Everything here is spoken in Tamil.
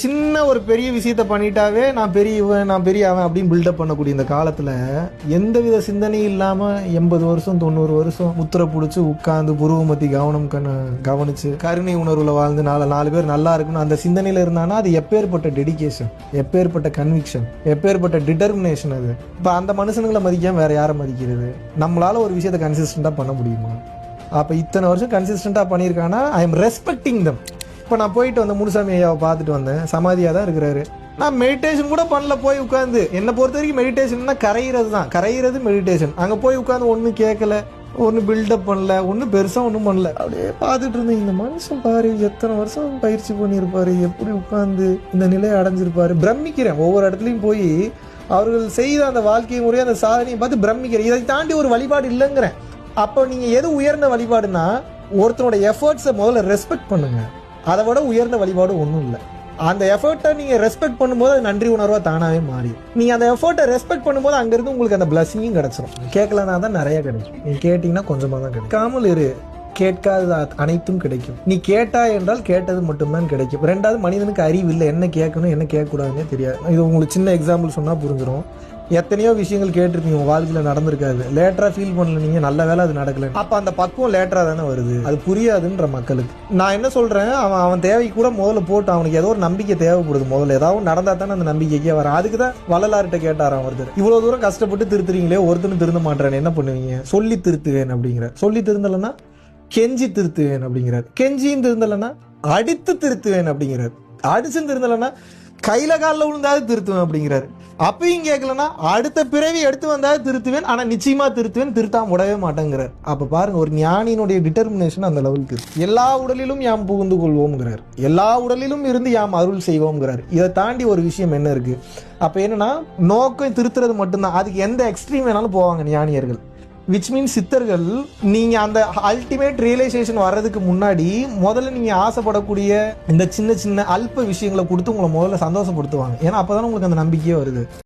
சின்ன ஒரு பெரிய விஷயத்த பண்ணிட்டாவே நான் பெரியவன் நான் பெரிய அவன் அப்படின்னு பில்டப் பண்ணக்கூடிய இந்த காலத்தில் எந்தவித சிந்தனையும் இல்லாமல் எண்பது வருஷம் தொண்ணூறு வருஷம் முத்திரை பிடிச்சி உட்கார்ந்து புருவமத்தி கவனம் கண்ண கவனிச்சு கருணை உணர்வில் வாழ்ந்து நாலு நாலு பேர் நல்லா இருக்கணும். அந்த சிந்தனையில் இருந்தானா அது எப்பேற்பட்ட டெடிகேஷன் எப்பேற்பட்ட கன்விக்ஷன் எப்பேற்பட்ட டிட்டர்மினேஷன் அது. இப்போ அந்த மனுஷனுங்களை மதிக்காம வேற யாரை மதிக்கிறது? நம்மளால ஒரு விஷயத்தை கன்சிஸ்டண்ட்டாக பண்ண முடியுமா? அப்போ இத்தனை வருஷம் கன்சிஸ்டண்டாக பண்ணியிருக்கானா? ஐ எம் ரெஸ்பெக்டிங் தம் இப்போ நான் போயிட்டு வந்த முனுசாமி ஐயாவை பார்த்துட்டு வந்தேன். சமாதியாக தான் இருக்கிறாரு. நான் மெடிடேஷன் கூட பண்ணல போய் உட்காந்து என்னை பொறுத்த வரைக்கும் மெடிடேஷன்னா கரையிறது தான். கரையிறது மெடிடேஷன் அங்கே போய் உட்காந்து ஒன்றும் கேட்கல ஒன்றும் பில்டப் பண்ணல ஒன்றும் பெருசாக ஒன்றும் பண்ணல. அப்படியே பார்த்துட்டு இருந்தேன் இந்த மனுஷன் பாரு எத்தனை வருஷம் பயிற்சி பண்ணியிருப்பாரு எப்படி உட்காந்து இந்த நிலையை அடைஞ்சிருப்பாரு. பிரமிக்கிறேன். ஒவ்வொரு இடத்துலையும் போய் அவர்கள் செய்த அந்த வாழ்க்கை முறையை அந்த சாதனையை பார்த்து பிரமிக்கிறேன். இதை தாண்டி ஒரு வழிபாடு இல்லைங்கிறேன். அப்போ நீங்கள் எது உயர்ந்த வழிபாடுனா ஒருத்தனோட எஃபர்ட்ஸை முதல்ல ரெஸ்பெக்ட் பண்ணுங்கள் அதை விட உயர்ந்த வழிபாடு ஒன்றும் இல்லை. அந்த எஃபர்ட்டை நீங்கள் ரெஸ்பெக்ட் பண்ணும்போது அது நன்றி உணர்வாக தானாகவே மாறிடும் நீங்கள் அந்த எஃபர்ட்டை ரெஸ்பெக்ட் பண்ணும்போது அங்கேருந்து உங்களுக்கு அந்த பிளஸிங்கும் கிடச்சிரும். கேட்கலனா தான் நிறைய கிடைக்கும். நீ கேட்டிங்கன்னா கொஞ்சமாக தான் கிடைக்கும். காமல் இரு. கேட்காத அனைத்தும் கிடைக்கும். நீ கேட்டா என்றால் கேட்டது மட்டும்தான் கிடைக்கும். ரெண்டாவது மனிதனுக்கு அறிவு இல்லை. என்ன கேட்கணும் என்ன கேட்கக்கூடாதுன்னே தெரியாது. இது உங்களுக்கு சின்ன எக்ஸாம்பிள் சொன்னால் புரிஞ்சிடும் எத்தனையோ விஷயங்கள் கேட்டிருப்பீங்க உங்க வாழ்க்கையில நடந்திருக்காது. லேட்டரா ஃபீல் பண்ணல நீங்க நல்ல வேலை அது நடக்கல. அப்ப அந்த பக்குவம் லேட்டரா தானே வருது. அது புரியாதுன்ற மக்களுக்கு. நான் என்ன சொல்றேன் அவன் அவன் தேவை கூட முதல்ல போட்டு அவனுக்கு ஏதோ ஒரு நம்பிக்கை தேவைப்படுது முதல்ல. ஏதாவது நடந்தா தானே அந்த நம்பிக்கைக்கே வர அதுக்கு தான் வள்ளலார்கிட்ட கேட்டாராம் ஒருத்தர். இவ்வளவு தூரம் கஷ்டப்பட்டு திருத்துறீங்களே ஒருத்தனும் திருந்த மாட்டேறேன் என்ன பண்ணுவீங்க? சொல்லி திருத்துவேன் அப்படிங்கிற சொல்லி திருந்தலைன்னா கெஞ்சி திருத்துவேன் அப்படிங்கிறார். கெஞ்சியும் திருந்தலைன்னா அடித்து திருத்துவேன் அப்படிங்கிறார். அடிச்சும் திருந்தலைன்னா கையில காலில் விழுந்தாவது திருத்துவேன் அப்படிங்கிறாரு. அப்பயும் கேட்கலன்னா அடுத்த பிறவி எடுத்து வந்தாவது திருத்துவேன் ஆனால் நிச்சயமா திருத்துவேன் திருத்தாம விடவே மாட்டேங்கிறார். அப்போ பாருங்க ஒரு ஞானியினுடைய டிட்டர்மினேஷன் அந்த லெவலுக்கு எல்லா உடலிலும் யாம் புகுந்து கொள்வோம்ங்கிறார். எல்லா உடலிலும் இருந்து யாம் அருள் செய்வோம்ங்கிறார். இதை தாண்டி ஒரு விஷயம் என்ன இருக்கு? அப்போ என்னன்னா நோக்கம் திருத்துறது மட்டும்தான். அதுக்கு எந்த எக்ஸ்ட்ரீம் வேணாலும் போவாங்க ஞானியர்கள். விச் மீன் சித்தர்கள் நீங்க அந்த அல்டிமேட் ரியலைசேஷன் வர்றதுக்கு முன்னாடி முதல்ல நீங்க ஆசைப்படக்கூடிய இந்த சின்ன சின்ன அல்ப விஷயங்களை கொடுத்து உங்களை முதல்ல சந்தோஷப்படுத்துவாங்க. ஏன்னா அப்பதான் உங்களுக்கு அந்த நம்பிக்கையே வருது.